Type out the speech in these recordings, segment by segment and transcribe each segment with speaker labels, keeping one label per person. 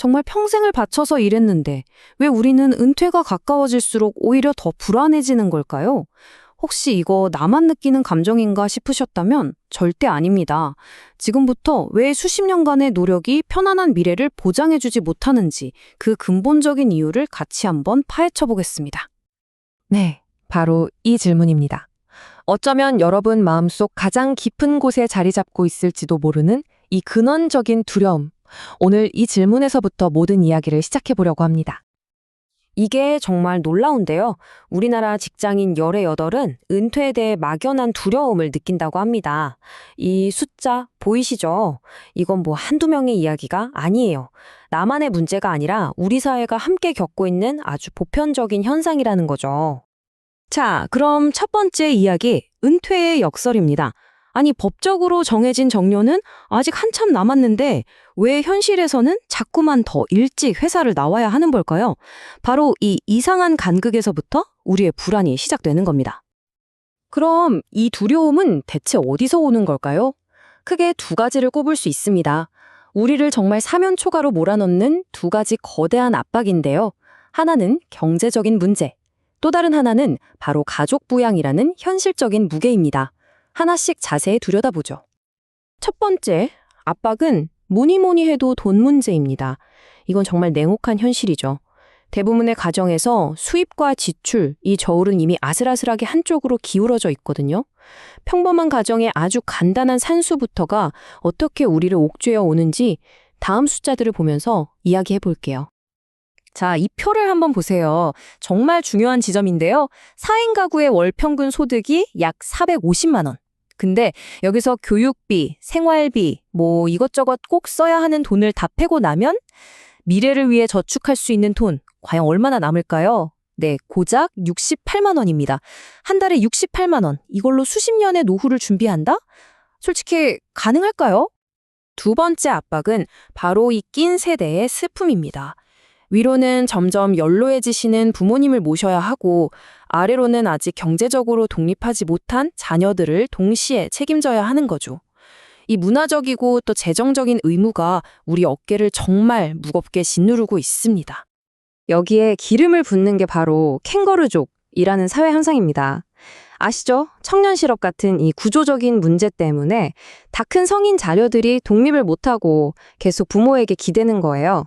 Speaker 1: 정말 평생을 바쳐서 일했는데 왜 우리는 은퇴가 가까워질수록 오히려 더 불안해지는 걸까요? 혹시 이거 나만 느끼는 감정인가 싶으셨다면 절대 아닙니다. 지금부터 왜 수십 년간의 노력이 편안한 미래를 보장해주지 못하는지 그 근본적인 이유를 같이 한번 파헤쳐 보겠습니다.
Speaker 2: 네, 바로 이 질문입니다. 어쩌면 여러분 마음속 가장 깊은 곳에 자리 잡고 있을지도 모르는 이 근원적인 두려움. 오늘 이 질문에서부터 모든 이야기를 시작해 보려고 합니다.
Speaker 1: 이게 정말 놀라운데요. 우리나라 직장인 열의 여덟은 은퇴에 대해 막연한 두려움을 느낀다고 합니다. 이 숫자 보이시죠? 이건 뭐 한두 명의 이야기가 아니에요. 나만의 문제가 아니라 우리 사회가 함께 겪고 있는 아주 보편적인 현상이라는 거죠. 자, 그럼 첫 번째 이야기, 은퇴의 역설입니다. 아니, 법적으로 정해진 정년은 아직 한참 남았는데 왜 현실에서는 자꾸만 더 일찍 회사를 나와야 하는 걸까요? 바로 이 이상한 간극에서부터 우리의 불안이 시작되는 겁니다. 그럼 이 두려움은 대체 어디서 오는 걸까요? 크게 두 가지를 꼽을 수 있습니다. 우리를 정말 사면초가로 몰아넣는 두 가지 거대한 압박인데요. 하나는 경제적인 문제, 또 다른 하나는 바로 가족 부양이라는 현실적인 무게입니다. 하나씩 자세히 들여다보죠. 첫 번째, 압박은 뭐니 뭐니 해도 돈 문제입니다. 이건 정말 냉혹한 현실이죠. 대부분의 가정에서 수입과 지출, 이 저울은 이미 아슬아슬하게 한쪽으로 기울어져 있거든요. 평범한 가정의 아주 간단한 산수부터가 어떻게 우리를 옥죄어 오는지 다음 숫자들을 보면서 이야기해 볼게요. 자, 이 표를 한번 보세요. 정말 중요한 지점인데요. 4인 가구의 월 평균 소득이 약 450만 원. 근데 여기서 교육비, 생활비, 뭐 이것저것 꼭 써야 하는 돈을 다 빼고 나면 미래를 위해 저축할 수 있는 돈 과연 얼마나 남을까요? 네, 고작 68만 원입니다. 한 달에 68만 원. 이걸로 수십 년의 노후를 준비한다? 솔직히 가능할까요? 두 번째 압박은 바로 이 낀 세대의 슬픔입니다. 위로는 점점 연로해지시는 부모님을 모셔야 하고 아래로는 아직 경제적으로 독립하지 못한 자녀들을 동시에 책임져야 하는 거죠. 이 문화적이고 또 재정적인 의무가 우리 어깨를 정말 무겁게 짓누르고 있습니다. 여기에 기름을 붓는 게 바로 캥거루족이라는 사회 현상입니다. 아시죠? 청년 실업 같은 이 구조적인 문제 때문에 다 큰 성인 자녀들이 독립을 못하고 계속 부모에게 기대는 거예요.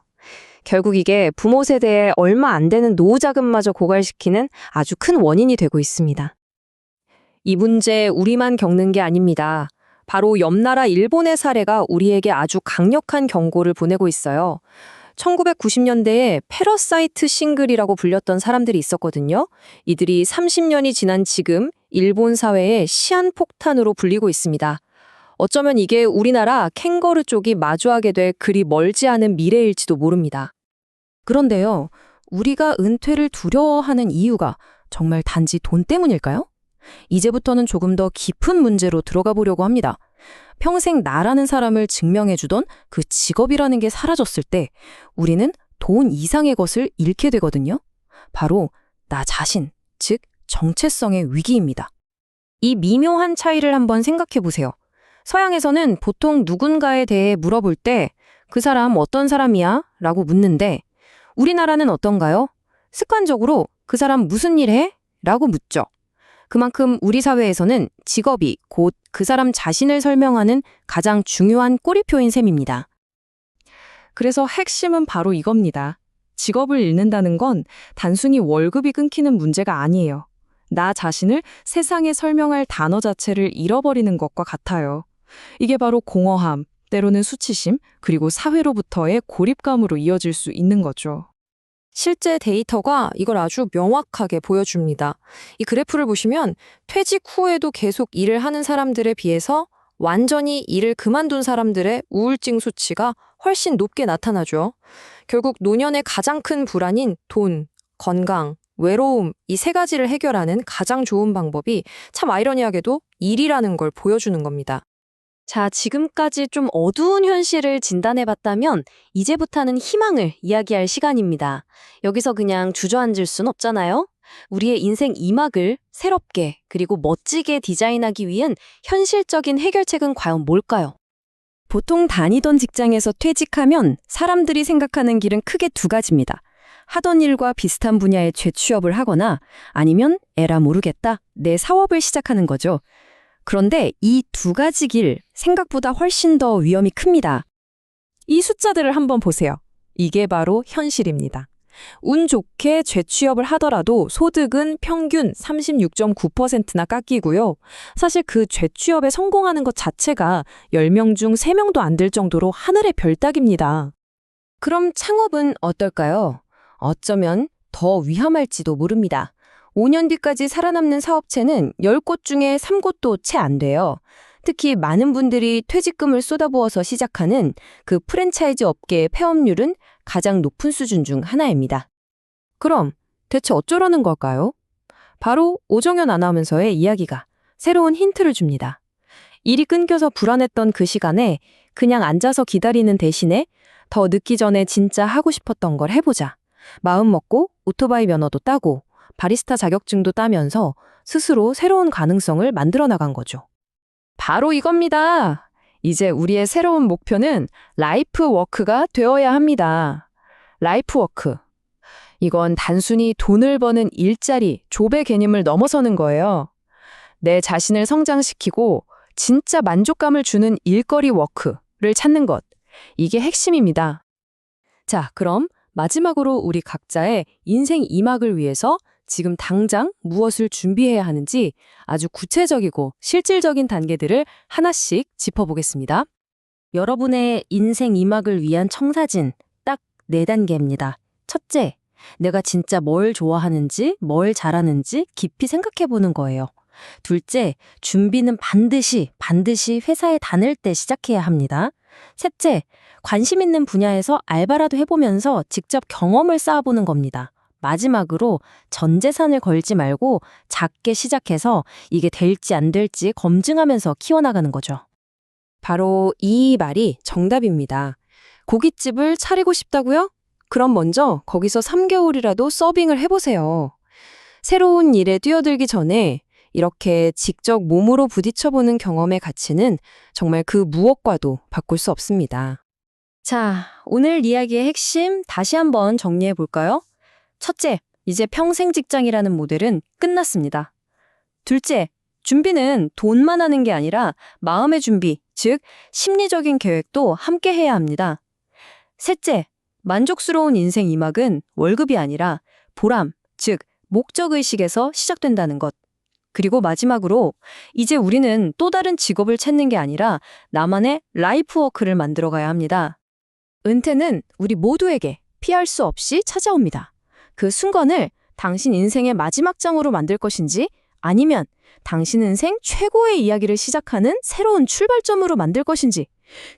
Speaker 1: 결국 이게 부모 세대에 얼마 안 되는 노후 자금마저 고갈시키는 아주 큰 원인이 되고 있습니다. 이 문제 우리만 겪는 게 아닙니다. 바로 옆 나라 일본의 사례가 우리에게 아주 강력한 경고를 보내고 있어요. 1990년대에 패러사이트 싱글이라고 불렸던 사람들이 있었거든요. 이들이 30년이 지난 지금 일본 사회의 시한폭탄으로 불리고 있습니다. 어쩌면 이게 우리나라 캥거루 쪽이 마주하게 될 그리 멀지 않은 미래일지도 모릅니다. 그런데요, 우리가 은퇴를 두려워하는 이유가 정말 단지 돈 때문일까요? 이제부터는 조금 더 깊은 문제로 들어가 보려고 합니다. 평생 나라는 사람을 증명해주던 그 직업이라는 게 사라졌을 때 우리는 돈 이상의 것을 잃게 되거든요. 바로 나 자신, 즉 정체성의 위기입니다. 이 미묘한 차이를 한번 생각해 보세요. 서양에서는 보통 누군가에 대해 물어볼 때 그 사람 어떤 사람이야? 라고 묻는데 우리나라는 어떤가요? 습관적으로 그 사람 무슨 일 해? 라고 묻죠. 그만큼 우리 사회에서는 직업이 곧 그 사람 자신을 설명하는 가장 중요한 꼬리표인 셈입니다. 그래서 핵심은 바로 이겁니다. 직업을 잃는다는 건 단순히 월급이 끊기는 문제가 아니에요. 나 자신을 세상에 설명할 단어 자체를 잃어버리는 것과 같아요. 이게 바로 공허함, 때로는 수치심, 그리고 사회로부터의 고립감으로 이어질 수 있는 거죠. 실제 데이터가 이걸 아주 명확하게 보여줍니다. 이 그래프를 보시면 퇴직 후에도 계속 일을 하는 사람들에 비해서 완전히 일을 그만둔 사람들의 우울증 수치가 훨씬 높게 나타나죠. 결국 노년의 가장 큰 불안인 돈, 건강, 외로움 이 세 가지를 해결하는 가장 좋은 방법이 참 아이러니하게도 일이라는 걸 보여주는 겁니다. 자, 지금까지 좀 어두운 현실을 진단해봤다면 이제부터는 희망을 이야기할 시간입니다. 여기서 그냥 주저앉을 순 없잖아요? 우리의 인생 이막을 새롭게 그리고 멋지게 디자인하기 위한 현실적인 해결책은 과연 뭘까요?
Speaker 3: 보통 다니던 직장에서 퇴직하면 사람들이 생각하는 길은 크게 두 가지입니다. 하던 일과 비슷한 분야에 재취업을 하거나 아니면 에라 모르겠다. 내 사업을 시작하는 거죠. 그런데 이 두 가지 길 생각보다 훨씬 더 위험이 큽니다.
Speaker 2: 이 숫자들을 한번 보세요. 이게 바로 현실입니다. 운 좋게 재취업을 하더라도 소득은 평균 36.9%나 깎이고요. 사실 그 재취업에 성공하는 것 자체가 10명 중 3명도 안 될 정도로 하늘의 별 따기입니다.
Speaker 3: 그럼 창업은 어떨까요? 어쩌면 더 위험할지도 모릅니다. 5년 뒤까지 살아남는 사업체는 10곳 중에 3곳도 채 안 돼요. 특히 많은 분들이 퇴직금을 쏟아부어서 시작하는 그 프랜차이즈 업계의 폐업률은 가장 높은 수준 중 하나입니다.
Speaker 2: 그럼 대체 어쩌라는 걸까요? 바로 오정현 아나운서의 이야기가 새로운 힌트를 줍니다. 일이 끊겨서 불안했던 그 시간에 그냥 앉아서 기다리는 대신에 더 늦기 전에 진짜 하고 싶었던 걸 해보자. 마음 먹고 오토바이 면허도 따고 바리스타 자격증도 따면서 스스로 새로운 가능성을 만들어 나간 거죠. 바로 이겁니다. 이제 우리의 새로운 목표는 라이프 워크가 되어야 합니다. 라이프 워크. 이건 단순히 돈을 버는 일자리, 조배 개념을 넘어서는 거예요. 내 자신을 성장시키고 진짜 만족감을 주는 일거리 워크를 찾는 것. 이게 핵심입니다. 자, 그럼 마지막으로 우리 각자의 인생 2막을 위해서 지금 당장 무엇을 준비해야 하는지 아주 구체적이고 실질적인 단계들을 하나씩 짚어보겠습니다.
Speaker 3: 여러분의 인생 2막을 위한 청사진 딱네 단계입니다. 첫째, 내가 진짜 뭘 좋아하는지, 뭘 잘하는지 깊이 생각해 보는 거예요. 둘째, 준비는 반드시, 반드시 회사에 다닐 때 시작해야 합니다. 셋째, 관심 있는 분야에서 알바라도 해보면서 직접 경험을 쌓아보는 겁니다. 마지막으로 전 재산을 걸지 말고 작게 시작해서 이게 될지 안 될지 검증하면서 키워나가는 거죠.
Speaker 2: 바로 이 말이 정답입니다. 고깃집을 차리고 싶다고요? 그럼 먼저 거기서 3개월이라도 서빙을 해보세요. 새로운 일에 뛰어들기 전에 이렇게 직접 몸으로 부딪혀보는 경험의 가치는 정말 그 무엇과도 바꿀 수 없습니다.
Speaker 3: 자, 오늘 이야기의 핵심 다시 한번 정리해 볼까요? 첫째, 이제 평생 직장이라는 모델은 끝났습니다. 둘째, 준비는 돈만 하는 게 아니라 마음의 준비, 즉 심리적인 계획도 함께 해야 합니다. 셋째, 만족스러운 인생 이막은 월급이 아니라 보람, 즉 목적의식에서 시작된다는 것. 그리고 마지막으로 이제 우리는 또 다른 직업을 찾는 게 아니라 나만의 라이프워크를 만들어 가야 합니다. 은퇴는 우리 모두에게 피할 수 없이 찾아옵니다. 그 순간을 당신 인생의 마지막 장으로 만들 것인지 아니면 당신 인생 최고의 이야기를 시작하는 새로운 출발점으로 만들 것인지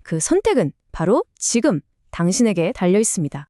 Speaker 3: 그 선택은 바로 지금 당신에게 달려 있습니다.